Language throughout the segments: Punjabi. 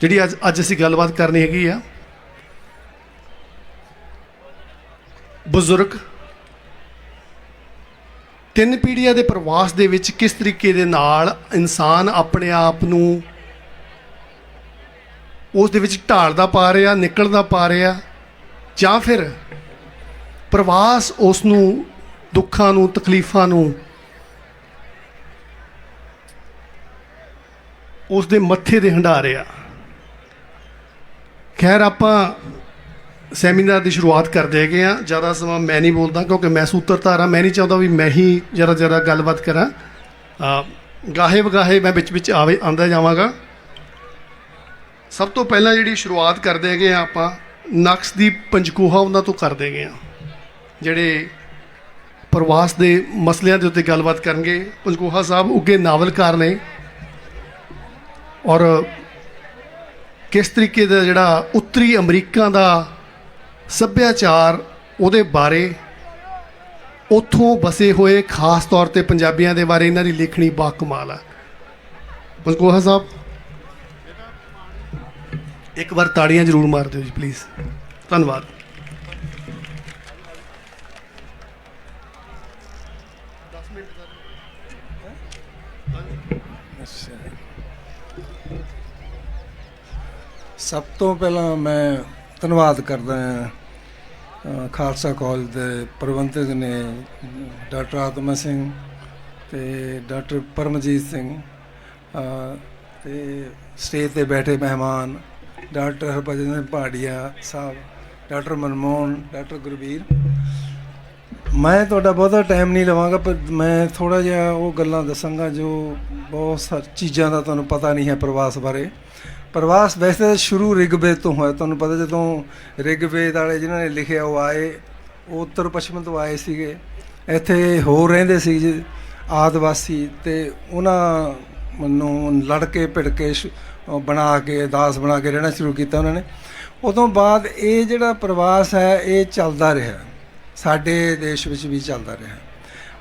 ਜਿਹੜੀ ਅੱਜ ਅੱਜ ਅਸੀਂ ਗੱਲਬਾਤ ਕਰਨੀ ਹੈਗੀ ਆ, ਬਜ਼ੁਰਗ, ਤਿੰਨ ਪੀੜ੍ਹੀਆਂ ਦੇ ਪ੍ਰਵਾਸ ਦੇ ਵਿੱਚ ਕਿਸ ਤਰੀਕੇ ਦੇ ਨਾਲ ਇਨਸਾਨ ਆਪਣੇ ਆਪ ਨੂੰ ਉਸ ਦੇ ਵਿੱਚ ਢਾਲਦਾ ਪਾ ਰਿਹਾ, ਨਿਕਲਦਾ ਪਾ ਰਿਹਾ, ਜਾਂ ਫਿਰ ਪ੍ਰਵਾਸ ਉਸ ਨੂੰ ਦੁੱਖਾਂ ਨੂੰ, ਤਕਲੀਫਾਂ ਨੂੰ ਉਸ ਦੇ ਮੱਥੇ ਦੇ ਹੰਢਾ ਰਿਹਾ। ਖੈਰ ਆਪਾਂ ਸੈਮੀਨਾਰ ਦੀ ਸ਼ੁਰੂਆਤ ਕਰਦੇ ਹੈਗੇ ਆ ਜ਼ਿਆਦਾ ਸਮਾਂ ਮੈਂ ਨਹੀਂ ਬੋਲਦਾ ਕਿਉਂਕਿ ਮੈਂ ਸੂਤਰਧਾਰ ਹਾਂ। ਮੈਂ ਨਹੀਂ ਚਾਹੁੰਦਾ ਵੀ ਮੈਂ ਹੀ ਜਰਾ ਜਰਾ ਗੱਲਬਾਤ ਕਰਾਂ। ਅ, ਗਾਹੇ ਵਗਾਹੇ ਮੈਂ ਵਿੱਚ ਵਿੱਚ ਆਵੇ ਆਂਦਾ ਜਾਵਾਂਗਾ। ਸਭ ਤੋਂ ਪਹਿਲਾਂ ਜਿਹੜੀ ਸ਼ੁਰੂਆਤ ਕਰਦੇ ਹੈਗੇ ਆ ਆਪਾਂ ਨਕਸ਼ ਦੀ ਪੰਜਕੂਹਾ ਉਹਨਾਂ ਤੋਂ ਕਰਦੇ ਹੈਗੇ ਆ ਜਿਹੜੇ ਪ੍ਰਵਾਸ ਦੇ ਮਸਲਿਆਂ ਦੇ ਉੱਤੇ ਗੱਲਬਾਤ ਕਰਨਗੇ। ਪੰਜਕੂਹਾ ਸਾਹਿਬ ਉੱਗੇ ਨਾਵਲਕਾਰ ਨੇ। ਔਰ ਕਿਸ ਤਰੀਕੇ ਦਾ ਜਿਹੜਾ ਉੱਤਰੀ ਅਮਰੀਕਾ ਦਾ ਸੱਭਿਆਚਾਰ ਉਹਦੇ ਬਾਰੇ ਉੱਥੋਂ ਵਸੇ ਹੋਏ ਖਾਸ ਤੌਰ ਤੇ ਪੰਜਾਬੀਆਂ ਦੇ ਬਾਰੇ ਇਹਨਾਂ ਦੀ ਲਿਖਣੀ ਬਾ ਕਮਾਲ ਹੈ ਪੰਜਕੋਹਾ ਸਾਹਿਬ, ਇੱਕ ਵਾਰ ਤਾੜੀਆਂ ਜ਼ਰੂਰ ਮਾਰ ਦਿਓ ਜੀ ਪਲੀਜ਼ ਧੰਨਵਾਦ। ਸਭ ਤੋਂ ਪਹਿਲਾਂ ਮੈਂ ਧੰਨਵਾਦ ਕਰਦਾ ਹਾਂ ਖਾਲਸਾ ਕਾਲਜ ਦੇ ਪ੍ਰਬੰਧਕ ਨੇ ਡਾਕਟਰ ਆਤਮਾ ਸਿੰਘ ਤੇ ਡਾਕਟਰ ਪਰਮਜੀਤ ਸਿੰਘ ਅ, ਤੇ ਸਟੇਜ ਤੇ ਬੈਠੇ ਮਹਿਮਾਨ doctor Harbhajan Singh Paharia Sahib doctor Manmohan doctor Gurbir. ਮੈਂ ਤੁਹਾਡਾ ਬਹੁਤਾ ਟਾਈਮ ਨਹੀਂ ਲਵਾਂਗਾ ਪਰ ਮੈਂ ਥੋੜਾ ਜਿਹਾ ਉਹ ਗੱਲਾਂ ਦੱਸਾਂਗਾ ਜੋ ਬਹੁਤ ਸਾਰੀ ਚੀਜ਼ਾਂ ਦਾ ਤੁਹਾਨੂੰ ਪਤਾ ਨਹੀਂ ਹੈ ਪ੍ਰਵਾਸ ਬਾਰੇ। ਪ੍ਰਵਾਸ ਵੈਸੇ ਤਾਂ ਸ਼ੁਰੂ ਰਿਗਵੇਦ ਤੋਂ ਹੋਇਆ, ਤੁਹਾਨੂੰ ਪਤਾ ਜਦੋਂ ਰਿਗਵੇਦ ਵਾਲੇ ਜਿਨ੍ਹਾਂ ਨੇ ਲਿਖਿਆ ਉਹ ਆਏ, ਉਹ ਉੱਤਰ ਪੱਛਮ ਤੋਂ ਆਏ ਸੀਗੇ, ਇੱਥੇ ਹੋਰ ਰਹਿੰਦੇ ਸੀ ਜੀ, ਆਦਿਵਾਸੀ ਤੇ ਉਹਨਾਂ ਨੂੰ ਲੜ ਕੇ ਭਿੜ ਕੇ ਸ਼- ਬਣਾ ਕੇ, ਦਾਸ ਬਣਾ ਕੇ ਰਹਿਣਾ ਸ਼ੁਰੂ ਕੀਤਾ ਉਹਨਾਂ ਨੇ। ਉਦੋਂ ਬਾਅਦ ਇਹ ਜਿਹੜਾ ਪ੍ਰਵਾਸ ਹੈ, ਇਹ ਚੱਲਦਾ ਰਿਹਾ, ਸਾਡੇ ਦੇਸ਼ ਵਿੱਚ ਵੀ ਚੱਲਦਾ ਰਿਹਾ।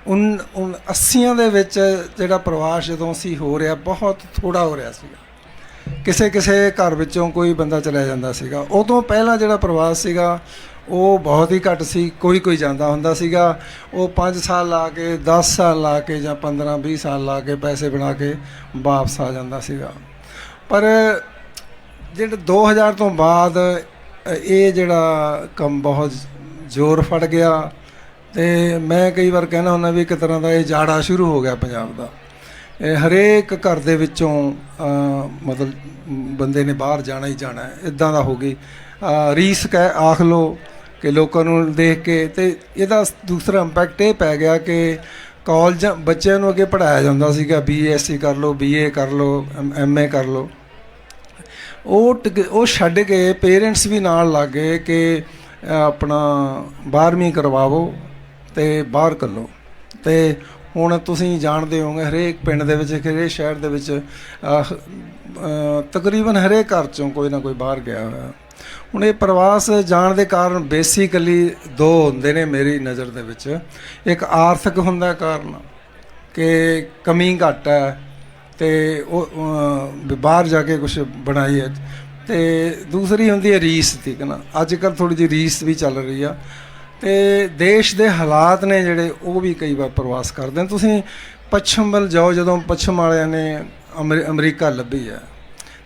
ਉਨ ਉਨ 80ਆਂ ਦੇ ਵਿੱਚ ਜਿਹੜਾ ਪ੍ਰਵਾਸ ਜਦੋਂ ਸੀ ਹੋ ਰਿਹਾ, ਬਹੁਤ ਥੋੜਾ ਹੋ ਰਿਹਾ ਸੀਗਾ। ਕਿਸੇ ਕਿਸੇ ਘਰ ਵਿੱਚੋਂ ਕੋਈ ਬੰਦਾ ਚਲਾ ਜਾਂਦਾ ਸੀਗਾ। ਉਦੋਂ ਪਹਿਲਾਂ ਜਿਹੜਾ ਪ੍ਰਵਾਸ ਸੀਗਾ, ਉਹ ਬਹੁਤ ਹੀ ਘੱਟ ਸੀ, ਕੋਈ ਕੋਈ ਜਾਂਦਾ ਹੁੰਦਾ ਸੀਗਾ। ਉਹ 5 ਸਾਲ ਲਾ ਕੇ 10 ਸਾਲ ਲਾ ਕੇ ਜਾਂ 15 20 ਸਾਲ ਲਾ ਕੇ ਪੈਸੇ ਬਣਾ ਕੇ ਵਾਪਸ ਆ ਜਾਂਦਾ ਸੀਗਾ। ਪਰ ਜਿਹੜਾ 2000 ਤੋਂ ਬਾਅਦ, ਇਹ ਜਿਹੜਾ ਕੰਮ ਬਹੁਤ ਜ਼ੋਰ ਫੜ ਗਿਆ ਤੇ ਮੈਂ ਕਈ ਵਾਰ ਕਹਿਣਾ ਹੁੰਦਾ ਵੀ ਇੱਕ ਤਰ੍ਹਾਂ ਦਾ ਇਹ ਜਾੜਾ ਸ਼ੁਰੂ ਹੋ ਗਿਆ ਪੰਜਾਬ ਦਾ। ਹਰੇਕ ਘਰ ਦੇ ਵਿੱਚੋਂ ਮਤਲਬ ਬੰਦੇ ਨੇ ਬਾਹਰ ਜਾਣਾ ਹੀ ਜਾਣਾ ਹੈ। ਇਦਾਂ ਦਾ ਹੋ ਗਈ। ਅ, ਰੀਸ ਕਹਿ ਆਖ ਲੋ ਕਿ ਲੋਕਾਂ ਨੂੰ ਦੇਖ ਕੇ ਤੇ ਇਹਦਾ ਦੂਸਰਾ ਇੰਪੈਕਟ ਇਹ ਪੈ ਗਿਆ ਕਿ ਕਾਲਜ ਬੱਚਿਆਂ ਨੂੰ ਅੱਗੇ ਪੜਾਇਆ ਜਾਂਦਾ ਸੀਗਾ। ਬੀਐਸਸੀ ਕਰ ਲਓ ਬੀਏ ਕਰ ਲਓ ਐਮਏ ਕਰ ਲਓ। ਉਹ ਟਿਕ- ਉਹ ਛੱਡ ਕੇ ਪੇਰੈਂਟਸ ਵੀ ਨਾਲ ਲੱਗ ਗਏ ਕਿ ਆਪਣਾ 12ਵੀਂ ਕਰਵਾਵੋ ਤੇ ਬਾਹਰ ਕੱਲੋ। ਤੇ ਹੁਣ ਤੁਸੀਂ ਜਾਣਦੇ ਹੋਵੋਗੇ ਹਰੇਕ ਪਿੰਡ ਦੇ ਵਿੱਚ, ਹਰੇਕ ਸ਼ਹਿਰ ਦੇ ਵਿੱਚ ਤਕਰੀਬਨ ਹਰੇਕ ਘਰ ਚੋਂ ਕੋਈ ਨਾ ਕੋਈ ਬਾਹਰ ਗਿਆ ਹੋਇਆ। ਹੁਣ ਇਹ ਪ੍ਰਵਾਸ ਜਾਣ ਦੇ ਕਾਰਨ ਬੇਸਿਕਲੀ ਦੋ ਹੁੰਦੇ ਨੇ ਮੇਰੀ ਨਜ਼ਰ ਦੇ ਵਿੱਚ। ਇੱਕ ਆਰਥਿਕ ਹੁੰਦਾ ਕਾਰਨ ਕਿ ਕਮੀ ਘੱਟ ਹੈ ਤੇ ਉਹ ਬਾਹਰ ਜਾ ਕੇ ਕੁਝ ਬਣਾਈ ਹੈ। ਤੇ ਦੂਸਰੀ ਹੁੰਦੀ ਹੈ ਰੀਸ ਠੀਕ ਹੈ ਨਾ? ਅੱਜ ਕੱਲ ਥੋੜੀ ਜਿਹੀ ਰੀਸ ਵੀ ਚੱਲ ਰਹੀ ਆ। ਤੇ ਦੇਸ਼ ਦੇ ਹਾਲਾਤ ਨੇ ਜਿਹੜੇ, ਉਹ ਵੀ ਕਈ ਵਾਰ ਪ੍ਰਵਾਸ ਕਰਦੇ ਨੇ। ਤੁਸੀਂ ਪੱਛਮ ਵੱਲ ਜਾਓ, ਜਦੋਂ ਪੱਛਮ ਵਾਲਿਆਂ ਨੇ ਅਮਰੀ- ਅਮਰੀਕਾ ਲੱਭੀ ਹੈ,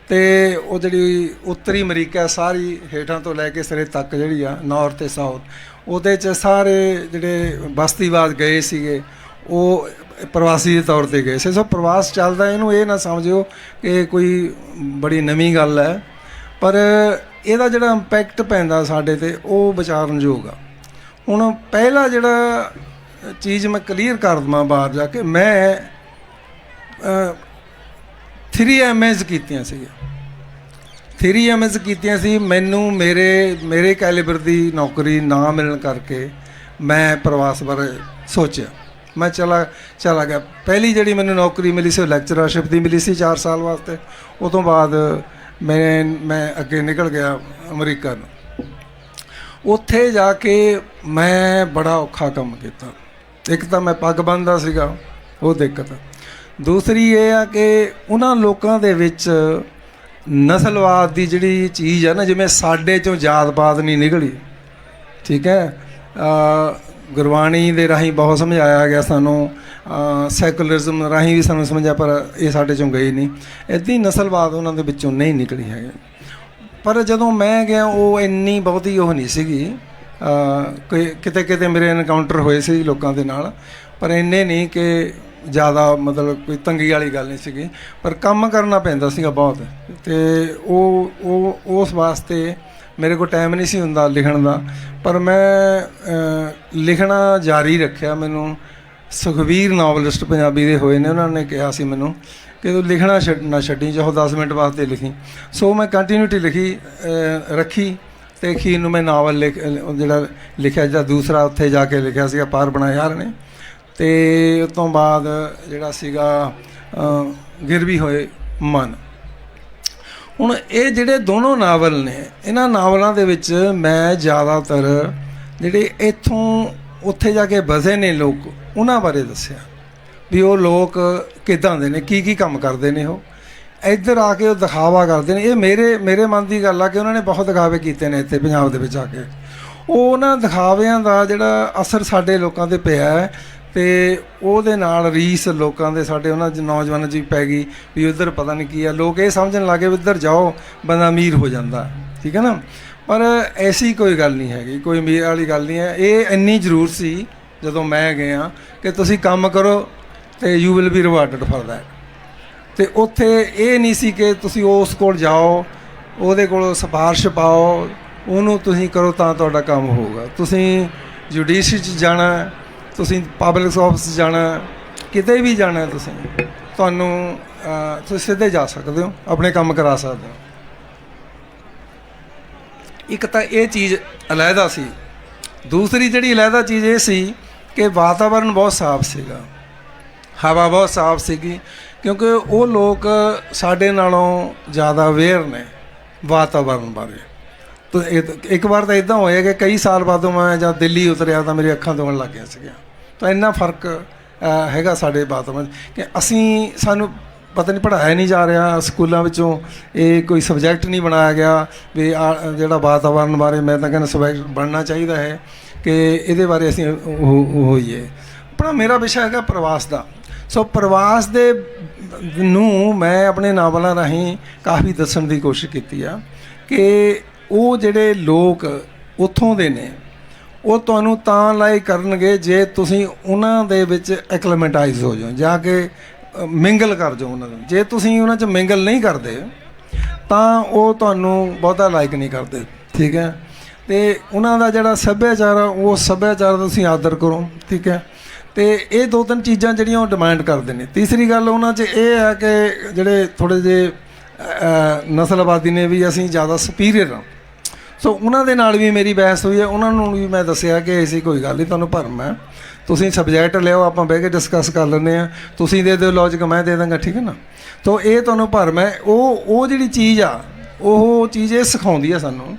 ਤੇ ਉਹ ਜਿਹੜੀ ਉੱਤਰੀ ਅਮਰੀਕਾ ਸਾਰੀ ਹੇਠਾਂ ਤੋਂ ਲੈ ਕੇ ਸਿਰੇ ਤੱਕ ਜਿਹੜੀ ਆ ਨਾਰਥ ਤੇ ਸਾਊਥ ਉਹਦੇ ਚ ਸਾਰੇ ਜਿਹੜੇ ਬਸਤੀਵਾਦ ਗਏ ਸੀਗੇ, ਉਹ ਪ੍ਰਵਾਸੀ ਦੇ ਤੌਰ ਤੇ ਗਏ ਸੀ। ਸੋ ਪ੍ਰਵਾਸ ਚੱਲਦਾ, ਇਹਨੂੰ ਇਹ ਨਾ ਸਮਝਿਓ ਕਿ ਕੋਈ ਬੜੀ ਨਵੀਂ ਗੱਲ ਹੈ, ਪਰ ਇਹਦਾ ਜਿਹੜਾ ਇੰਪੈਕਟ ਪੈਂਦਾ ਸਾਡੇ ਤੇ, ਉਹ ਵਿਚਾਰਨ ਯੋਗ ਆ। ਹੁਣ ਪਹਿਲਾ ਜਿਹੜਾ ਚੀਜ਼ ਮੈਂ ਕਲੀਅਰ ਕਰ ਦਵਾਂ ਬਾਹਰ ਜਾ ਕੇ, ਮੈਂ 3 ਐਮਐਸ ਕੀਤੀਆਂ ਸੀ 3 ਐਮਐਸ ਕੀਤੀਆਂ ਸੀ, ਮੈਨੂੰ ਮੇਰੇ ਮੇਰੇ ਕੈਲੀਬਰ ਦੀ ਨੌਕਰੀ ਨਾ ਮਿਲਣ ਕਰਕੇ ਮੈਂ ਪ੍ਰਵਾਸ ਬਾਰੇ ਸੋਚਿਆ। ਮੈਂ ਚਲਾ ਚਲਾ ਗਿਆ। ਪਹਿਲੀ ਜਿਹੜੀ ਮੈਨੂੰ ਨੌਕਰੀ ਮਿਲੀ ਸੀ ਉਹ ਲੈਕਚਰਰਸ਼ਿਪ ਦੀ ਮਿਲੀ ਸੀ 4 ਸਾਲ ਵਾਸਤੇ। ਉਹ ਤੋਂ ਬਾਅਦ ਮੈਂ ਮੈਂ ਅੱਗੇ ਨਿਕਲ ਗਿਆ ਅਮਰੀਕਾ ਨੂੰ। ਉੱਥੇ ਜਾ ਕੇ ਮੈਂ ਬੜਾ ਔਖਾ ਕੰਮ ਕੀਤਾ। ਇੱਕ ਤਾਂ ਮੈਂ ਪੱਗ ਬੰਨਦਾ ਸੀਗਾ, ਉਹ ਦਿੱਕਤ। ਦੂਸਰੀ ਇਹ ਆ ਕਿ ਉਹਨਾਂ ਲੋਕਾਂ ਦੇ ਵਿੱਚ ਨਸਲਵਾਦ ਦੀ ਜਿਹੜੀ ਚੀਜ਼ ਆ ਨਾ, ਜਿਵੇਂ ਸਾਡੇ ਚੋਂ ਜਾਤ-ਪਾਤ ਨਹੀਂ ਨਿਕਲੀ, ਠੀਕ ਹੈ? ਗੁਰਬਾਣੀ ਦੇ ਰਾਹੀਂ ਬਹੁਤ ਸਮਝਾਇਆ ਗਿਆ ਸਾਨੂੰ ਸੈਕੂਲਰਿਜ਼ਮ ਰਾਹੀਂ ਵੀ ਸਾਨੂੰ ਸਮਝਿਆ, ਪਰ ਇਹ ਸਾਡੇ ਚੋਂ ਗਈ ਨਹੀਂ। ਇੱਦਾਂ ਨਸਲਵਾਦ ਉਹਨਾਂ ਦੇ ਵਿੱਚੋਂ ਨਹੀਂ ਨਿਕਲੀ ਹੈਗੀ। ਪਰ ਜਦੋਂ ਮੈਂ ਗਿਆ ਉਹ ਇੰਨੀ ਬਹੁਤੀ ਉਹ ਨਹੀਂ ਸੀਗੀ। ਅ, ਕਿਤੇ ਕਿਤੇ ਮੇਰੇ ਐਨਕਾਊਂਟਰ ਹੋਏ ਸੀ ਲੋਕਾਂ ਦੇ ਨਾਲ। ਪਰ ਇੰਨੇ ਨਹੀਂ ਕਿ ਜ਼ਿਆਦਾ ਮਤਲਬ ਕੋਈ ਤੰਗੀ ਵਾਲੀ ਗੱਲ ਨਹੀਂ ਸੀਗੀ। ਪਰ ਕੰਮ ਕਰਨਾ ਪੈਂਦਾ ਸੀਗਾ ਬਹੁਤ। ਤੇ ਉਹ ਉਹ ਉਸ ਵਾਸਤੇ ਮੇਰੇ ਕੋਲ ਟਾਈਮ ਨਹੀਂ ਸੀ ਹੁੰਦਾ ਲਿਖਣ ਦਾ। ਪਰ ਮੈਂ ਲਿਖਣਾ ਜਾਰੀ ਰੱਖਿਆ ਮੈਨੂੰ। ਸੁਖਵੀਰ ਨੋਵਲਿਸਟ ਪੰਜਾਬੀ ਦੇ ਹੋਏ ਨੇ ਉਹਨਾਂ ਨੇ ਕਿਹਾ ਸੀ ਮੈਨੂੰ। ਕਿ ਤੂੰ ਲਿਖਣਾ ਛੱਡ ਨਾ ਛੱਡੀ ਚਾਹੋ 10 ਮਿੰਟ ਵਾਸਤੇ ਲਿਖੀ। ਸੋ ਮੈਂ ਕੰਟੀਨਿਊਟੀ ਲਿਖੀ ਰੱਖੀ, ਤੇ ਅਖੀਰ ਨੂੰ ਮੈਂ ਨਾਵਲ ਲਿਖ ਜਿਹੜਾ ਲਿਖਿਆ ਜਿਹੜਾ ਦੂਸਰਾ ਉੱਥੇ ਜਾ ਕੇ ਲਿਖਿਆ ਸੀਗਾ, ਪਾਰ ਬਣਾਇਆ ਯਾਰ ਨੇ। ਤੇ ਉਸ ਤੋਂ ਬਾਅਦ ਜਿਹੜਾ ਸੀਗਾ ਗਿਰਵੀ ਹੋਏ ਮਨ। ਹੁਣ ਇਹ ਜਿਹੜੇ ਦੋਨੋਂ ਨਾਵਲ ਨੇ, ਇਹਨਾਂ ਨਾਵਲਾਂ ਦੇ ਵਿੱਚ ਮੈਂ ਜ਼ਿਆਦਾਤਰ ਜਿਹੜੇ ਇੱਥੋਂ ਉੱਥੇ ਜਾ ਕੇ ਵਸੇ ਨੇ ਲੋਕ, ਉਹਨਾਂ ਬਾਰੇ ਦੱਸਿਆ। ਵੀ ਉਹ ਲੋਕ ਕਿਦਾਂ ਦੇ ਨੇ ਕੀ ਕੀ ਕੰਮ ਕਰਦੇ ਨੇ ਉਹ। ਇੱਧਰ ਆ ਕੇ ਉਹ ਦਿਖਾਵਾ ਕਰਦੇ ਨੇ। ਇਹ ਮੇਰੇ ਮੇਰੇ ਮਨ ਦੀ ਗੱਲ ਆ ਕਿ ਉਹਨਾਂ ਨੇ ਬਹੁਤ ਦਿਖਾਵੇ ਕੀਤੇ ਨੇ ਇੱਥੇ ਪੰਜਾਬ ਦੇ ਵਿੱਚ ਆ ਕੇ। ਉਹ ਉਹਨਾਂ ਦਿਖਾਵਿਆਂ ਦਾ ਜਿਹੜਾ ਅਸਰ ਸਾਡੇ ਲੋਕਾਂ ਤੇ ਪਿਆ ਹੈ ਤੇ ਉਹਦੇ ਨਾਲ ਰੀਸ ਲੋਕਾਂ ਦੇ ਸਾਡੇ ਉਹਨਾਂ ਜ- ਨੌਜਵਾਨਾਂ 'ਚ ਵੀ ਪੈ ਗਈ ਵੀ ਉਧਰ ਪਤਾ ਨਹੀਂ ਕੀ ਆ। ਲੋਕ ਇਹ ਸਮਝਣ ਲੱਗੇ ਵੀ ਉਧਰ ਜਾਓ, ਬੰਦਾ ਅਮੀਰ ਹੋ ਜਾਂਦਾ। ਠੀਕ ਹੈ ਨਾ? ਪਰ ਐਸੀ ਕੋਈ ਗੱਲ ਨਹੀਂ ਹੈਗੀ, ਕੋਈ ਅਮੀਰ ਵਾਲੀ ਗੱਲ ਨਹੀਂ ਹੈ। ਇਹ ਇੰਨੀ ਜ਼ਰੂਰ ਸੀ ਜਦੋਂ ਮੈਂ ਗਿਆ ਕਿ ਤੁਸੀਂ ਕੰਮ ਕਰੋ ਤੇ you will be rewarded for that. ਤੇ ਉੱਥੇ ਇਹ ਨਹੀਂ ਸੀ ਕਿ ਤੁਸੀਂ ਉਸ ਕੋਲ ਜਾਓ ਉਹਦੇ ਕੋਲ ਸਿਫਾਰਿਸ਼ ਪਾਓ ਉਹਨੂੰ ਤੁਸੀਂ ਕਰੋ ਤਾਂ ਤੁਹਾਡਾ ਕੰਮ ਹੋਊਗਾ। ਤੁਸੀਂ ਜੁਡੀਸ਼ਰੀ 'ਚ ਜਾਣਾ ਹੈ, ਤੁਸੀਂ ਪਬਲਿਕ ਆਫਿਸ ਜਾਣਾ ਕਿਤੇ ਵੀ ਜਾਣਾ ਤੁਸੀਂ ਤੁਹਾਨੂੰ ਤੁਸੀਂ ਸਿੱਧੇ ਜਾ ਸਕਦੇ ਹੋ ਆਪਣੇ ਕੰਮ ਕਰਾ ਸਕਦੇ ਹੋ। ਇੱਕ ਤਾਂ ਇਹ ਚੀਜ਼ ਅਲੱਗਾ ਸੀ। ਦੂਸਰੀ ਜਿਹੜੀ ਅਲੱਗਾ ਚੀਜ਼ ਇਹ ਸੀ ਕਿ ਵਾਤਾਵਰਣ ਬਹੁਤ ਸਾਫ਼ ਸੀਗਾ। ਹਵਾ ਬਹੁਤ ਸਾਫ਼ ਸੀਗੀ, ਕਿਉਂਕਿ ਉਹ ਲੋਕ ਸਾਡੇ ਨਾਲੋਂ ਜ਼ਿਆਦਾ ਅਵੇਅਰ ਨੇ ਵਾਤਾਵਰਨ ਬਾਰੇ। ਤਾਂ ਇੱਕ ਵਾਰ ਤਾਂ ਇਦਾਂ ਹੋਇਆ ਕਿ ਕਈ ਸਾਲ ਬਾਅਦ ਮੈਂ ਜਦ ਦਿੱਲੀ ਉਤਰਿਆ ਤਾਂ ਮੇਰੀ ਅੱਖਾਂ ਧੋਣ ਲੱਗ ਗਿਆ ਸੀਗਾ ਤਾਂ ਇੰਨਾ ਫ਼ਰਕ ਹੈਗਾ ਸਾਡੇ ਵਾਤਾਵਰਨ 'ਚ ਕਿ ਅਸੀਂ ਸਾਨੂੰ ਪਤਾ ਨਹੀਂ ਪੜਾਇਆ ਨਹੀਂ ਜਾ ਰਿਹਾ, ਸਕੂਲਾਂ ਵਿੱਚੋਂ ਇਹ ਕੋਈ ਸਬਜੈਕਟ ਨਹੀਂ ਬਣਾਇਆ ਗਿਆ ਵੀ ਆ, ਜਿਹੜਾ ਵਾਤਾਵਰਨ ਬਾਰੇ ਮੈਂ ਤਾਂ ਕਹਿੰਦਾ ਸਬਜੈਕਟ ਬਣਨਾ ਚਾਹੀਦਾ ਹੈ ਕਿ ਇਹਦੇ ਬਾਰੇ ਅਸੀਂ ਹੋਈਏ। ਆਪਣਾ ਮੇਰਾ ਵਿਸ਼ਾ ਹੈਗਾ ਪ੍ਰਵਾਸ ਦਾ। ਸੋ ਪ੍ਰਵਾਸ ਦੇ ਨੂੰ ਮੈਂ ਆਪਣੇ ਨਾਵਲਾਂ ਰਾਹੀਂ ਕਾਫੀ ਦੱਸਣ ਦੀ ਕੋਸ਼ਿਸ਼ ਕੀਤੀ ਆ ਕਿ ਉਹ ਜਿਹੜੇ ਲੋਕ ਉੱਥੋਂ ਦੇ ਨੇ, ਉਹ ਤੁਹਾਨੂੰ ਤਾਂ ਲਾਇਕ ਕਰਨਗੇ ਜੇ ਤੁਸੀਂ ਉਹਨਾਂ ਦੇ ਵਿੱਚ ਐਕਲਮੈਂਟਾਈਜ਼ ਹੋ ਜਾਓ, ਜਾਂ ਕਿ ਮਿੰਗਲ ਕਰ ਜਾਓ ਉਹਨਾਂ ਨੂੰ। ਜੇ ਤੁਸੀਂ ਉਹਨਾਂ 'ਚ ਮਿੰਗਲ ਨਹੀਂ ਕਰਦੇ, ਤਾਂ ਉਹ ਤੁਹਾਨੂੰ ਬਹੁਤਾ ਲਾਇਕ ਨਹੀਂ ਕਰਦੇ, ਠੀਕ ਹੈ? ਤੇ ਉਹਨਾਂ ਦਾ ਜਿਹੜਾ ਸੱਭਿਆਚਾਰ ਆ, ਉਹ ਸੱਭਿਆਚਾਰ ਤੁਸੀਂ ਆਦਰ ਕਰੋ, ਠੀਕ ਹੈ? ਤੇ ਇਹ ਦੋ ਤਿੰਨ ਚੀਜ਼ਾਂ ਜਿਹੜੀਆਂ ਉਹ ਡਿਮਾਂਡ ਕਰਦੇ ਨੇ। ਤੀਸਰੀ ਗੱਲ ਉਹਨਾਂ 'ਚ ਇਹ ਆ ਕਿ ਜਿਹੜੇ ਥੋੜੇ ਜਿਹੇ ਅ, ਨਸਲਵਾਦੀ ਨੇ ਵੀ ਅਸੀਂ ਜ਼ਿਆਦਾ ਸੁਪੀਰੀਅਰ ਹਾਂ। ਸੋ ਉਹਨਾਂ ਦੇ ਨਾਲ ਵੀ ਮੇਰੀ ਬਹਿਸ ਹੋਈ ਹੈ। ਉਹਨਾਂ ਨੂੰ ਵੀ ਮੈਂ ਦੱਸਿਆ ਕਿ ਐਸੀ ਕੋਈ ਗੱਲ ਨਹੀਂ ਤੁਹਾਨੂੰ ਭਰਮ ਹੈ। ਤੁਸੀਂ ਸਬਜੈਕਟ ਲਿਓ ਆਪਾਂ ਬਹਿ ਕੇ ਡਿਸਕਸ ਕਰ ਲੈਂਦੇ ਆ ਤੁਸੀਂ ਦੇ ਦਿਓ ਲੌਜੀਕ ਮੈਂ ਦੇ ਦਾਂਗਾ ਠੀਕ ਹੈ ਨਾ? ਤੋ ਇਹ ਤੁਹਾਨੂੰ ਭਰਮ ਹੈ। ਉਹ ਉਹ ਜਿਹੜੀ ਚੀਜ਼ ਆ ਉਹ ਚੀਜ਼ ਇਹ ਸਿਖਾਉਂਦੀ ਆ ਸਾਨੂੰ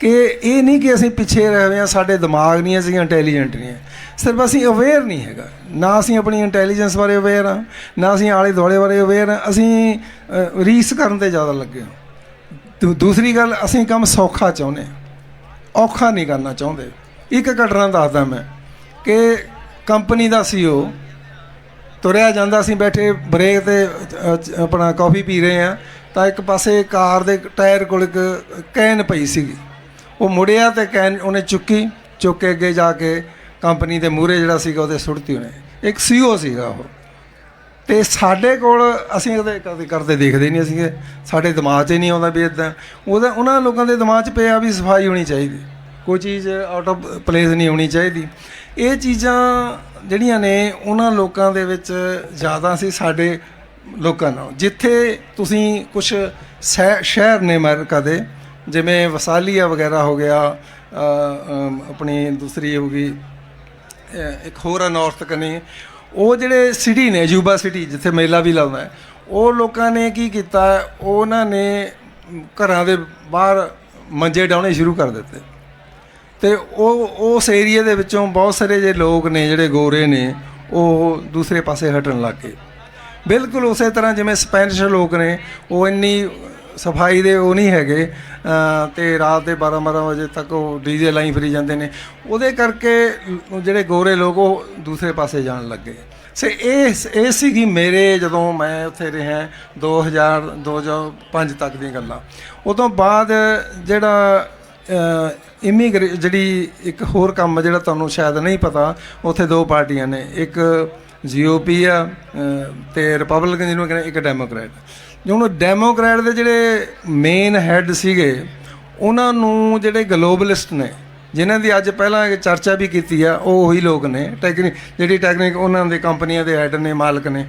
ਕਿ ਇਹ ਨਹੀਂ ਕਿ ਅਸੀਂ ਪਿੱਛੇ ਰਹਿ ਹੋਏ ਆ ਸਾਡੇ ਦਿਮਾਗ ਨਹੀਂ, ਅਸੀਂ ਇੰਟੈਲੀਜੈਂਟ ਨਹੀਂ ਹੈ। ਸਿਰਫ ਅਸੀਂ ਅਵੇਅਰ ਨਹੀਂ ਹੈਗਾ। ਨਾ ਅਸੀਂ ਆਪਣੀ ਇੰਟੈਲੀਜੈਂਸ ਬਾਰੇ ਅਵੇਅਰ ਆ ਨਾ ਅਸੀਂ ਆਲੇ ਦੁਆਲੇ ਬਾਰੇ ਅਵੇਅਰ ਆ ਅਸੀਂ ਰੀਸ ਕਰਨ ਤੇ ਜ਼ਿਆਦਾ ਲੱਗੇ ਹਾਂ। ਦੂ- ਦੂਸਰੀ ਗੱਲ, ਅਸੀਂ ਕੰਮ ਸੌਖਾ ਚਾਹੁੰਦੇ ਹਾਂ। ਔਖਾ ਨਹੀਂ ਕਰਨਾ ਚਾਹੁੰਦੇ। ਇੱਕ ਘਟਨਾ ਦੱਸਦਾ ਮੈਂ ਕਿ ਕੰਪਨੀ ਦਾ ਸੀਓ ਤੁਰਿਆ ਜਾਂਦਾ ਸੀ ਬੈਠੇ ਬ੍ਰੇਕ ਤੇ ਆਪਣਾ ਕਾਫੀ ਪੀ ਰਹੇ ਆ ਤਾਂ ਇੱਕ ਪਾਸੇ ਕਾਰ ਦੇ ਟਾਇਰ ਕੋਲ ਇੱਕ ਕੈਨ ਪਈ ਸੀਗੀ। ਉਹ ਮੁੜਿਆ ਤੇ ਕੈਨ ਉਹਨੇ ਚੁੱਕੀ, ਚੁੱਕ ਕੇ ਅੱਗੇ ਜਾ ਕੇ ਕੰਪਨੀ ਦੇ ਮੂਹਰੇ ਜਿਹੜਾ ਸੀਗਾ ਉਹਦੇ ਸੁੱਟਤੀ ਉਹਨੇ। ਇੱਕ ਸੀਓ ਸੀਗਾ ਉਹ। ਤੇ ਸਾਡੇ ਕੋਲ ਅਸੀਂ ਉਹਦੇ ਕਦੇ ਕਰਦੇ ਦੇਖਦੇ ਨਹੀਂ ਅਸੀਂ ਸਾਡੇ ਦਿਮਾਗ 'ਚ ਨਹੀਂ ਆਉਂਦਾ ਵੀ ਇਦਾਂ ਉਹਦਾ, ਉਹਨਾਂ ਲੋਕਾਂ ਦੇ ਦਿਮਾਗ 'ਚ ਪਿਆ ਵੀ ਸਫ਼ਾਈ ਹੋਣੀ ਚਾਹੀਦੀ। ਕੋਈ ਚੀਜ਼ ਆਊਟ ਆਫ ਪਲੇਸ ਨਹੀਂ ਹੋਣੀ ਚਾਹੀਦੀ। ਇਹ ਚੀਜ਼ਾਂ ਜਿਹੜੀਆਂ ਨੇ, ਉਹਨਾਂ ਲੋਕਾਂ ਦੇ ਵਿੱਚ ਜ਼ਿਆਦਾ ਸੀ ਸਾਡੇ ਲੋਕਾਂ ਨਾਲ। ਜਿੱਥੇ ਤੁਸੀਂ ਕੁਝ ਸ਼ਹਿਰ ਨੇ ਅਮਰੀਕਾ ਦੇ ਜਿਵੇਂ ਵਸਾਲੀਆ ਵਗੈਰਾ ਹੋ ਗਿਆ ਆਪਣੀ ਦੂਸਰੀ ਹੋ ਗਈ ਇੱਕ ਹੋਰ ਆ ਨਾਰਥ ਕਨੇ। ਉਹ ਜਿਹੜੇ ਸਿਟੀ ਨੇ ਯੂਬਾ ਸਿਟੀ ਜਿੱਥੇ ਮੇਲਾ ਵੀ ਲੱਗਦਾ ਹੈ, ਉਹ ਲੋਕਾਂ ਨੇ ਕੀ ਕੀਤਾ ਉਹਨਾਂ ਨੇ ਘਰਾਂ ਦੇ ਬਾਹਰ ਮੰਜੇ ਡਾਉਣੇ ਸ਼ੁਰੂ ਕਰ ਦਿੱਤੇ। ਤੇ ਉਹ, ਉਸ ਏਰੀਆ ਦੇ ਵਿੱਚੋਂ ਬਹੁਤ ਸਾਰੇ ਜੇ ਲੋਕ ਨੇ, ਜਿਹੜੇ ਗੋਰੇ ਨੇ, ਉਹ ਦੂਸਰੇ ਪਾਸੇ ਹਟਣ ਲੱਗ ਗਏ। ਬਿਲਕੁਲ ਉਸੇ ਤਰ੍ਹਾਂ ਜਿਵੇਂ ਸਪੈਨਿਸ਼ ਲੋਕ ਨੇ, ਉਹ ਇੰਨੀ ਸਫ਼ਾਈ ਦੇ ਉਹ ਨਹੀਂ ਹੈਗੇ ਅ, ਤੇ ਰਾਤ ਦੇ 12 12 ਵਜੇ ਤੱਕ ਉਹ ਡੀਜੇ ਲਾਈ ਫਰੀ ਜਾਂਦੇ ਨੇ। ਉਹਦੇ ਕਰਕੇ ਜਿਹੜੇ ਗੋਰੇ ਲੋਕ ਉਹ ਦੂਸਰੇ ਪਾਸੇ ਜਾਣ ਲੱਗੇ ਸੇ ਇਹ ਇਹ ਸੀਗੀ ਮੇਰੇ ਜਦੋਂ ਮੈਂ ਉੱਥੇ ਰਿਹਾ 2000 2005 ਤੱਕ ਦੀਆਂ ਗੱਲਾਂ। ਉਦੋਂ ਬਾਅਦ ਜਿਹੜਾ ਇਮੀਗ੍ਰੇ ਜਿਹੜੀ ਇੱਕ ਹੋਰ ਕੰਮ ਜਿਹੜਾ ਤੁਹਾਨੂੰ ਸ਼ਾਇਦ ਨਹੀਂ ਪਤਾ ਉੱਥੇ ਦੋ ਪਾਰਟੀਆਂ ਨੇ। ਇੱਕ ਜੀਓਪੀ ਆ ਅ, ਤੇ ਰਿਪਬਲਿਕਨ ਜਿਹਨੂੰ ਕਹਿੰਦੇ ਇੱਕ ਡੈਮੋਕ੍ਰੈਟ ਹੁਣ ਡੈਮੋਕ੍ਰੈਟ ਦੇ ਜਿਹੜੇ ਮੇਨ ਹੈੱਡ ਸੀਗੇ, ਉਹਨਾਂ ਨੂੰ ਜਿਹੜੇ ਗਲੋਬਲਿਸਟ ਨੇ, ਜਿਨ੍ਹਾਂ ਦੀ ਅੱਜ ਪਹਿਲਾਂ ਚਰਚਾ ਵੀ ਕੀਤੀ ਆ, ਉਹ ਉਹੀ ਲੋਕ ਨੇ। ਟੈਕਨਿਕ ਜਿਹੜੀ ਟੈਕਨਿਕ ਉਹਨਾਂ ਦੇ ਕੰਪਨੀਆਂ ਦੇ ਹੈੱਡ ਨੇ, ਮਾਲਕ ਨੇ।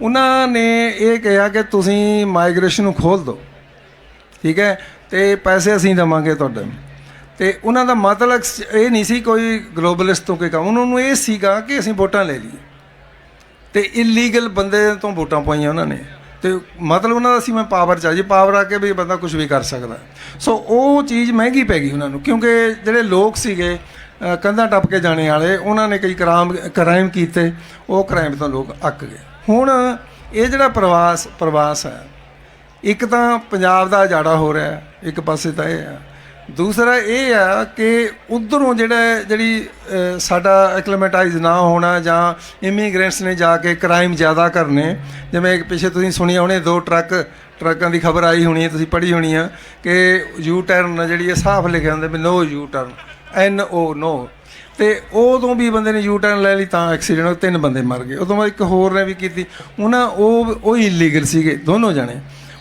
ਉਹਨਾਂ ਨੇ ਇਹ ਕਿਹਾ ਕਿ ਤੁਸੀਂ ਮਾਈਗ੍ਰੇਸ਼ਨ ਨੂੰ ਖੋਲ ਦਿਓ। ਠੀਕ ਹੈ? ਤੇ ਪੈਸੇ ਅਸੀਂ ਦੇਵਾਂਗੇ ਤੁਹਾਡੇ। ਤੇ ਉਹਨਾਂ ਦਾ ਮਤਲਬ ਇਹ ਨਹੀਂ ਸੀ ਕੋਈ ਗਲੋਬਲਿਸਟ ਤੋਂ ਕੋਈ ਕੰਮ। ਉਹਨਾਂ ਨੂੰ ਇਹ ਸੀਗਾ ਕਿ ਅਸੀਂ ਵੋਟਾਂ ਲੈ ਲਈਏ। ਤੇ ਇਲੀਗਲ ਬੰਦੇ ਤੋਂ ਵੋਟਾਂ ਪਾਈਆਂ ਉਹਨਾਂ ਨੇ। ਤੇ ਮਤਲਬ ਉਹਨਾਂ ਦਾ ਸੀ ਮੈਂ ਪਾਵਰ ਚਾਹੀਏ ਪਾਵਰ ਆ ਕੇ ਵੀ ਬੰਦਾ ਕੁਝ ਵੀ ਕਰ ਸਕਦਾ। ਸੋ ਉਹ ਚੀਜ਼ ਮਹਿੰਗੀ ਪੈ ਗਈ ਉਹਨਾਂ ਨੂੰ, ਕਿਉਂਕਿ ਜਿਹੜੇ ਲੋਕ ਸੀਗੇ ਕੰਧਾਂ ਟੱਪ ਕੇ ਜਾਣੇ ਵਾਲੇ, ਉਹਨਾਂ ਨੇ ਕਈ ਕ੍ਰਾਈਮ ਕ੍ਰਾਈਮ ਕੀਤੇ, ਉਹ ਕ੍ਰਾਈਮ ਤੋਂ ਲੋਕ ਅੱਕ ਗਏ। ਹੁਣ ਇਹ ਜਿਹੜਾ ਪ੍ਰਵਾਸ ਪ੍ਰਵਾਸ ਹੈ, ਇੱਕ ਤਾਂ ਪੰਜਾਬ ਦਾ ਉਜਾੜਾ ਹੋ ਰਿਹਾ, ਇੱਕ ਪਾਸੇ ਤਾਂ ਇਹ ਹੈ। ਦੂਸਰਾ ਇਹ ਆ ਕਿ ਉਧਰੋਂ ਜਿਹੜਾ ਜਿਹੜੀ ਸਾਡਾ ਐਕਲੇਮੈਟਾਈਜ਼ ਨਾ ਹੋਣਾ ਜਾਂ ਇਮੀਗ੍ਰੈਂਟਸ ਨੇ ਜਾ ਕੇ ਕ੍ਰਾਈਮ ਜ਼ਿਆਦਾ ਕਰਨੇ, ਜਿਵੇਂ ਇੱਕ ਪਿੱਛੇ ਤੁਸੀਂ ਸੁਣਿਆ ਹੋਣੇ, ਦੋ ਟਰੱਕ, ਟਰੱਕਾਂ ਦੀ ਖਬਰ ਆਈ ਹੋਣੀ ਹੈ, ਤੁਸੀਂ ਪੜ੍ਹੀ ਹੋਣੀ ਆ ਕਿ ਯੂ ਟਰਨ ਜਿਹੜੀ ਹੈ ਸਾਫ਼ ਲਿਖਿਆ ਹੁੰਦਾ ਵੀ ਨੋ ਯੂ ਟਰਨ ਐਨ ਓ ਨੋ ਤੇ ਉਦੋਂ ਵੀ ਬੰਦੇ ਨੇ ਯੂ ਟਰਨ ਲੈ ਲਈ ਤਾਂ ਐਕਸੀਡੈਂਟ ਹੋ ਤਿੰਨ ਬੰਦੇ ਮਰ ਗਏ। ਉਦੋਂ ਬਾਅਦ ਇੱਕ ਹੋਰ ਨੇ ਵੀ ਕੀਤੀ। ਉਹਨਾਂ ਉਹ ਉਹ ਇਲੀਗਲ ਸੀਗੇ, ਦੋਨੋਂ ਜਣੇ।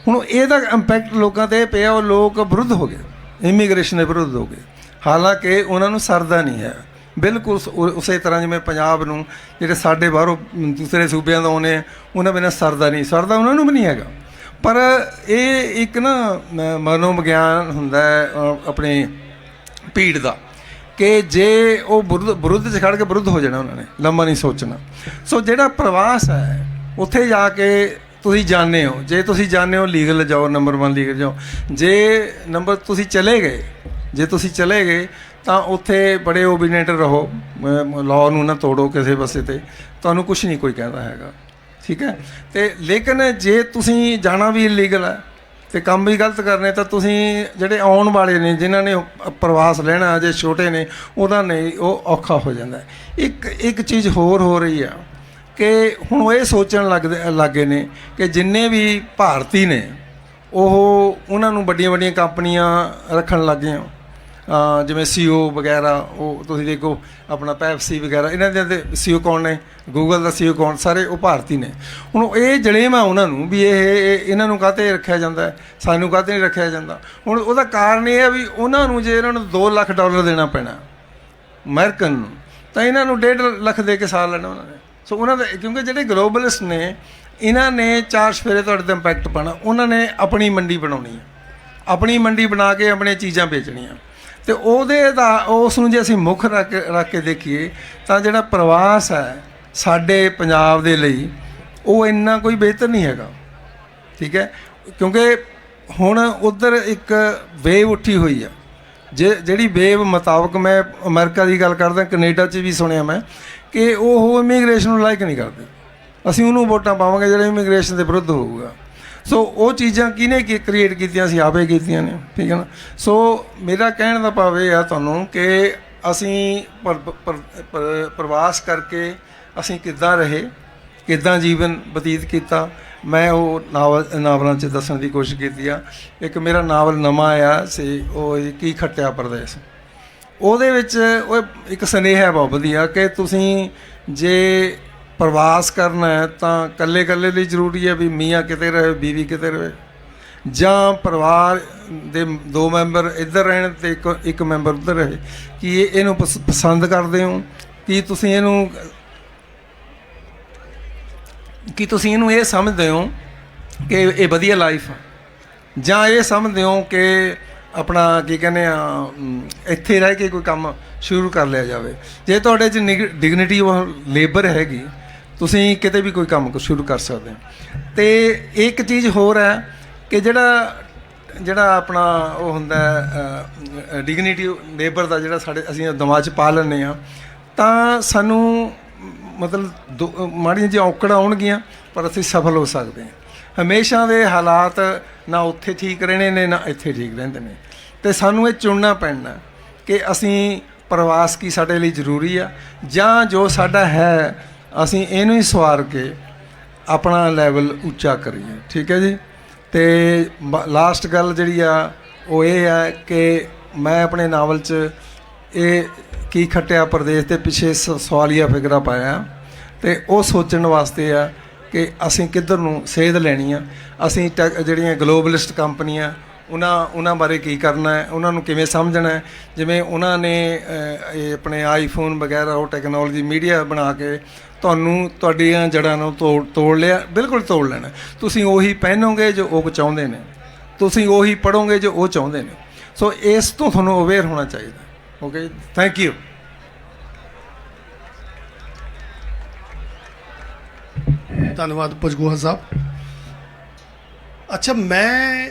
ਹੁਣ ਇਹਦਾ ਇੰਪੈਕਟ ਲੋਕਾਂ ਤੇ ਪਿਆ, ਉਹ ਲੋਕ ਵਿਰੁੱਧ ਹੋ ਗਏ। ਇਮੀਗ੍ਰੇਸ਼ਨ ਦੇ ਵਿਰੁੱਧ ਹੋ ਗਏ। ਹਾਲਾਂਕਿ ਉਹਨਾਂ ਨੂੰ ਸਰਦਾ ਨਹੀਂ ਹੈ। ਬਿਲਕੁਲ ਉਸੇ ਤਰ੍ਹਾਂ ਜਿਵੇਂ ਪੰਜਾਬ ਨੂੰ ਜਿਹੜੇ ਸਾਡੇ ਬਾਹਰੋਂ ਦੂਸਰੇ ਸੂਬਿਆਂ ਤੋਂ ਆਉਣੇ ਉਹਨਾਂ ਬਿਨਾਂ ਸਰਦਾ ਨਹੀਂ। ਸਰਦਾ ਉਹਨਾਂ ਨੂੰ ਵੀ ਨਹੀਂ ਹੈਗਾ। ਪਰ ਇਹ ਇੱਕ ਨਾ ਮਨੋਵਿਗਿਆਨ ਹੁੰਦਾ ਹੈ ਆਪਣੇ ਭੀੜ ਦਾ ਕਿ ਜੇ ਉਹ ਵਿਰੁੱਧ ਵਿਰੁੱਧ 'ਚ ਖੜ ਕੇ ਵਿਰੁੱਧ ਹੋ ਜਾਣਾ ਉਹਨਾਂ ਨੇ, ਲੰਮਾ ਨਹੀਂ ਸੋਚਣਾ। ਸੋ ਜਿਹੜਾ ਪ੍ਰਵਾਸ ਹੈ, ਉੱਥੇ ਜਾ ਕੇ ਤੁਸੀਂ ਜਾਣਦੇ ਹੋ, ਜੇ ਤੁਸੀਂ ਜਾਣਦੇ ਹੋ ਲੀਗਲ ਜਾਓ ਨੰਬਰ 1 ਲੀਗਲ ਜਾਓ ਜੇ ਨੰਬਰ ਤੁਸੀਂ ਚਲੇ ਗਏ, ਜੇ ਤੁਸੀਂ ਚਲੇ ਗਏ, ਤਾਂ ਉੱਥੇ ਬੜੇ ਓਬੀਡੀਐਂਟ ਰਹੋ ਲਾਅ ਨੂੰ ਨਾ ਤੋੜੋ ਕਿਸੇ ਪਾਸੇ ਤੇ। ਤੁਹਾਨੂੰ ਕੁਝ ਨਹੀਂ ਕੋਈ ਕਹਿੰਦਾ ਹੈਗਾ, ਠੀਕ ਹੈ? ਤੇ ਲੇਕਿਨ ਜੇ ਤੁਸੀਂ ਜਾਣਾ ਵੀ ਇਲੀਗਲ ਹੈ, ਤੇ ਕੰਮ ਵੀ ਗਲਤ ਕਰਨੇ, ਤਾਂ ਤੁਸੀਂ ਜਿਹੜੇ ਆਉਣ ਵਾਲੇ ਨੇ, ਜਿਨ੍ਹਾਂ ਨੇ ਪ੍ਰਵਾਸ ਲੈਣਾ ਜੇ ਛੋਟੇ ਨੇ ਉਹਨਾਂ ਨੇ ਉਹ ਔਖਾ ਹੋ ਜਾਂਦਾ ਇੱਕ ਇੱਕ ਚੀਜ਼ ਹੋਰ ਹੋ ਰਹੀ ਆ। ਕਿ ਹੁਣ ਉਹ ਇਹ ਸੋਚਣ ਲੱਗਦੇ ਲੱਗੇ ਨੇ ਕਿ ਜਿੰਨੇ ਵੀ ਭਾਰਤੀ ਨੇ ਉਹ ਉਹਨਾਂ ਨੂੰ ਵੱਡੀਆਂ ਵੱਡੀਆਂ ਕੰਪਨੀਆਂ ਰੱਖਣ ਲੱਗ ਗਏ ਆ। ਅਹ ਜਿਵੇਂ ਸੀਓ ਵਗੈਰਾ ਉਹ ਤੁਸੀਂ ਦੇਖੋ ਆਪਣਾ ਪੈਪਸੀ ਵਗੈਰਾ ਇਹਨਾਂ ਦੇ ਸੀਓ ਕੌਣ ਨੇ? ਗੂਗਲ ਦਾ ਸੀਓ ਕੌਣ? ਸਾਰੇ ਉਹ ਭਾਰਤੀ ਨੇ। ਹੁਣ ਇਹ ਜਲੇਮ ਆ ਉਹਨਾਂ ਨੂੰ ਵੀ ਇਹ ਇਹਨਾਂ ਨੂੰ ਕਾਹਤੇ ਰੱਖਿਆ ਜਾਂਦਾ ਹੈ, ਸਾਨੂੰ ਕਾਹਤੇ ਨਹੀਂ ਰੱਖਿਆ ਜਾਂਦਾ? ਹੁਣ ਉਹਦਾ ਕਾਰਨ ਇਹ ਆ ਵੀ ਉਹਨਾਂ ਨੂੰ ਜੇ ਇਹਨਾਂ ਨੂੰ 2 ਲੱਖ ਡਾਲਰ ਦੇਣਾ ਪੈਣਾ ਅਮਰੀਕਨ ਨੂੰ ਤਾਂ ਇਹਨਾਂ ਨੂੰ 1.5 ਲੱਖ ਦੇ ਕੇ ਸਾਲ ਲੈਣਾ ਉਹਨਾਂ ਨੇ। ਸੋ ਉਹਨਾਂ ਦਾ, ਕਿਉਂਕਿ ਜਿਹੜੇ ਗਲੋਬਲਿਸਟ ਨੇ, ਇਹਨਾਂ ਨੇ ਚਾਰ ਸਫੇਰੇ ਤੁਹਾਡੇ ਤੇ ਇੰਪੈਕਟ ਪਾਣਾ ਉਹਨਾਂ ਨੇ ਆਪਣੀ ਮੰਡੀ ਬਣਾਉਣੀ ਹੈ। ਆਪਣੀ ਮੰਡੀ ਬਣਾ ਕੇ ਆਪਣੀਆਂ ਚੀਜ਼ਾਂ ਵੇਚਣੀਆਂ। ਤੇ ਉਹਦੇ ਦਾ, ਉਸ ਨੂੰ ਜੇ ਅਸੀਂ ਮੁੱਖ ਰੱਖ ਰੱਖ ਕੇ ਦੇਖੀਏ, ਤਾਂ ਜਿਹੜਾ ਪ੍ਰਵਾਸ ਹੈ ਸਾਡੇ ਪੰਜਾਬ ਦੇ ਲਈ, ਉਹ ਇੰਨਾ ਕੋਈ ਬਿਹਤਰ ਨਹੀਂ ਹੈਗਾ। ਠੀਕ ਹੈ? ਕਿਉਂਕਿ ਹੁਣ ਉਧਰ ਇੱਕ ਵੇਵ ਉੱਠੀ ਹੋਈ ਆ ਜੇ, ਜਿਹੜੀ ਵੇਵ ਮੁਤਾਬਕ ਮੈਂ ਅਮਰੀਕਾ ਦੀ ਗੱਲ ਕਰਦਾ, ਕੈਨੇਡਾ 'ਚ ਵੀ ਸੁਣਿਆ ਮੈਂ ਕਿ ਉਹ ਇਮੀਗ੍ਰੇਸ਼ਨ ਨੂੰ ਲਾਈਕ ਨਹੀਂ ਕਰਦੇ। ਅਸੀਂ ਉਹਨੂੰ ਵੋਟਾਂ ਪਾਵਾਂਗੇ, ਜਿਹੜਾ ਇਮੀਗ੍ਰੇਸ਼ਨ ਦੇ ਵਿਰੁੱਧ ਹੋਊਗਾ। ਸੋ ਉਹ ਚੀਜ਼ਾਂ ਕਿਹਨੇ ਕਿ ਕ੍ਰੀਏਟ ਕੀਤੀਆਂ? ਅਸੀਂ ਆਪੇ ਕੀਤੀਆਂ ਨੇ, ਠੀਕ ਹੈ ਨਾ? ਸੋ ਮੇਰਾ ਕਹਿਣ ਦਾ ਭਾਵ ਇਹ ਆ ਤੁਹਾਨੂੰ ਕਿ ਅਸੀਂ ਪਰ- ਪ੍ਰਵਾਸ ਕਰਕੇ ਅਸੀਂ ਕਿੱਦਾਂ ਰਹੇ, ਕਿੱਦਾਂ ਜੀਵਨ ਬਤੀਤ ਕੀਤਾ। ਮੈਂ ਉਹ ਨਾਵਲ, ਨਾਵਲਾਂ 'ਚ ਦੱਸਣ ਦੀ ਕੋਸ਼ਿਸ਼ ਕੀਤੀ ਆ। ਇੱਕ ਮੇਰਾ ਨਾਵਲ ਨਵਾਂ ਆਇਆ ਸੀ, ਉਹ ਕੀ ਖੱਟਿਆ ਪਰਦੇਸ। ਉਹਦੇ ਵਿੱਚ ਉਹ ਇੱਕ ਸੁਨੇਹਾ ਬਹੁਤ ਵਧੀਆ ਕਿ ਤੁਸੀਂ ਜੇ ਪ੍ਰਵਾਸ ਕਰਨਾ ਹੈ ਤਾਂ ਇਕੱਲੇ ਇਕੱਲੇ ਲਈ ਜ਼ਰੂਰੀ ਹੈ ਵੀ ਮੀਆਂ ਕਿਤੇ ਰਹੇ, ਬੀਵੀ ਕਿਤੇ ਰਹੇ? ਜਾਂ ਪਰਿਵਾਰ ਦੇ ਦੋ ਮੈਂਬਰ ਇੱਧਰ ਰਹਿਣ ਤੇ ਇੱਕ ਇੱਕ ਮੈਂਬਰ ਉੱਧਰ ਰਹੇ? ਕਿ ਇਹ ਇਹਨੂੰ ਪਸ- ਪਸੰਦ ਕਰਦੇ ਹੋ? ਕਿ ਤੁਸੀਂ ਇਹਨੂੰ ਕੀ ਤੁਸੀਂ ਇਹਨੂੰ ਇਹ ਸਮਝਦੇ ਹੋ ਕਿ ਇਹ ਵਧੀਆ ਲਾਈਫ ਆ? ਜਾਂ ਇਹ ਸਮਝਦੇ ਹੋ ਕਿ ਆਪਣਾ ਕੀ ਕਹਿੰਦੇ ਆ ਇੱਥੇ ਰਹਿ ਕੇ ਕੋਈ ਕੰਮ ਸ਼ੁਰੂ ਕਰ ਲਿਆ ਜਾਵੇ। ਜੇ ਤੁਹਾਡੇ 'ਚ ਡਿਗਨਿਟੀ ਉਹ ਲੇਬਰ ਹੈਗੀ, ਤੁਸੀਂ ਕਿਤੇ ਵੀ ਕੋਈ ਕੰਮ ਸ਼ੁਰੂ ਕਰ ਸਕਦੇ ਹੋ। ਤੇ ਇੱਕ ਚੀਜ਼ ਹੋਰ ਹੈ ਕਿ ਜਿਹੜਾ ਜਿਹੜਾ ਆਪਣਾ ਉਹ ਹੁੰਦਾ ਡਿਗਨਿਟੀ ਲੇਬਰ ਦਾ ਜਿਹੜਾ ਸਾਡੇ, ਅਸੀਂ ਦਿਮਾਗ 'ਚ ਪਾ ਲੈਂਦੇ ਆ ਤਾਂ ਸਾਨੂੰ ਮਤਲਬ ਦੋ- ਮਾੜੀਆਂ ਜਿਹੀਆਂ ਔਕੜਾਂ ਆਉਣਗੀਆਂ, ਪਰ ਅਸੀਂ ਸਫਲ ਹੋ ਸਕਦੇ ਹਾਂ। ਹਮੇਸ਼ਾ ਦੇ ਹਾਲਾਤ ਨਾ ਉੱਥੇ ਠੀਕ ਰਹਿਣੇ ਨੇ, ਨਾ ਇੱਥੇ ਠੀਕ ਰਹਿੰਦੇ ਨੇ। ਤੇ ਸਾਨੂੰ ਇਹ ਚੁਣਨਾ ਪੈਣਾ ਕਿ ਅਸੀਂ ਪ੍ਰਵਾਸ ਕੀ ਸਾਡੇ ਲਈ ਜ਼ਰੂਰੀ ਆ, ਜਾਂ ਜੋ ਸਾਡਾ ਹੈ, ਅਸੀਂ ਇਹਨੂੰ ਹੀ ਸਵਾਰ ਕੇ ਆਪਣਾ ਲੈਵਲ ਉੱਚਾ ਕਰੀਏ। ਠੀਕ ਹੈ ਜੀ? ਤੇ ਲਾਸਟ ਗੱਲ ਜਿਹੜੀ ਆ, ਉਹ ਇਹ ਆ ਕਿ ਮੈਂ ਆਪਣੇ ਨਾਵਲ 'ਚ ਇਹ ਕੀ ਖੱਟਿਆ ਪ੍ਰਦੇਸ਼ ਦੇ ਪਿੱਛੇ ਸ- ਸਵਾਲੀਆ ਫਿਕਰਾ ਪਾਇਆ। ਤੇ ਉਹ ਸੋਚਣ ਵਾਸਤੇ ਆ ਕਿ ਅਸੀਂ ਕਿੱਧਰ ਨੂੰ ਸੇਧ ਲੈਣੀ ਆ? ਅਸੀਂ ਟੈਕ- ਜਿਹੜੀਆਂ ਗਲੋਬਲਿਸਟ ਕੰਪਨੀਆਂ, ਉਹਨਾਂ ਉਹਨਾਂ ਬਾਰੇ ਕੀ ਕਰਨਾ ਹੈ? ਉਹਨਾਂ ਨੂੰ ਕਿਵੇਂ ਸਮਝਣਾ ਹੈ? ਜਿਵੇਂ ਉਹਨਾਂ ਨੇ ਇਹ ਆਪਣੇ ਆਈਫੋਨ ਵਗੈਰਾ, ਉਹ ਟੈਕਨੋਲੋਜੀ ਮੀਡੀਆ ਬਣਾ ਕੇ ਤੁਹਾਨੂੰ ਤੁਹਾਡੀਆਂ ਜੜ੍ਹਾਂ ਨੂੰ ਤੋੜ ਤੋੜ ਲਿਆ, ਬਿਲਕੁਲ ਤੋੜ ਲੈਣਾ। ਤੁਸੀਂ ਉਹੀ ਪਹਿਨੋਗੇ ਜੋ ਉਹ ਚਾਹੁੰਦੇ ਨੇ। ਤੁਸੀਂ ਉਹੀ ਪੜੋਗੇ ਜੋ ਉਹ ਚਾਹੁੰਦੇ ਨੇ। ਸੋ ਇਸ ਤੋਂ ਤੁਹਾਨੂੰ ਅਵੇਅਰ ਹੋਣਾ ਚਾਹੀਦਾ। ਓਕੇ ਥੈਂਕ ਯੂ ਧੰਨਵਾਦ ਪਜਗੋਹਾ ਸਾਹਿਬ। ਅੱਛਾ ਮੈਂ